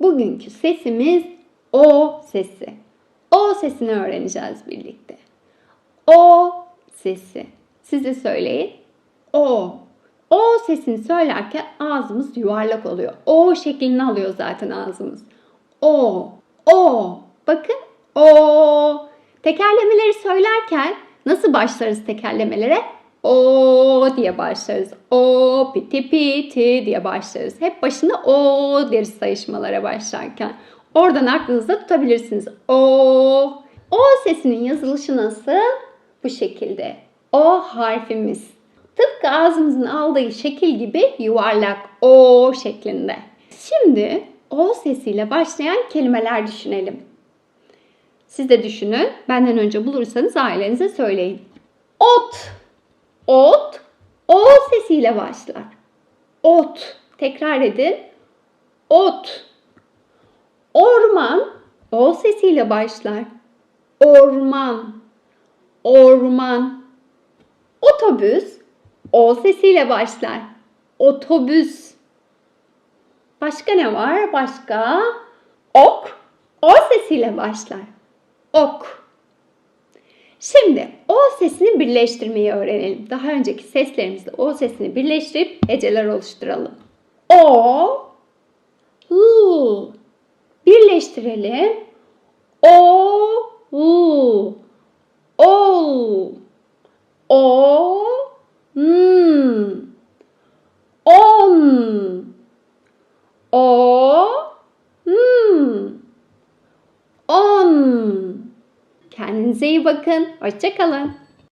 Bugünkü sesimiz O sesi. O sesini öğreneceğiz birlikte. O sesi. Siz de söyleyin. O. O sesini söylerken ağzımız yuvarlak oluyor. O şeklini alıyor zaten ağzımız. O. O. Bakın. O. Tekerlemeleri söylerken nasıl başlarız tekerlemelere? O diye başlarız. O piti piti diye başlarız. Hep başında o deriz sayışmalara başlarken. Oradan aklınızda tutabilirsiniz. O. O sesinin yazılışı nasıl? Bu şekilde. O harfimiz. Tıpkı ağzımızın aldığı şekil gibi yuvarlak O şeklinde. Şimdi O sesiyle başlayan kelimeler düşünelim. Siz de düşünün. Benden önce bulursanız ailenize söyleyin. Ot. Ot. O sesiyle başlar. Ot. Tekrar edin. Ot. Orman. O sesiyle başlar. Orman. Orman. Otobüs. O sesiyle başlar. Otobüs. Başka ne var? Başka. Ok. O sesiyle başlar. Ok. Şimdi sesini birleştirmeyi öğrenelim. Daha önceki seslerimizde o sesini birleştirip heceler oluşturalım. O, u. Birleştirelim. O, u. O, o, hmm. On, o, hmm. On. Kendinize iyi bakın. Hoşçakalın.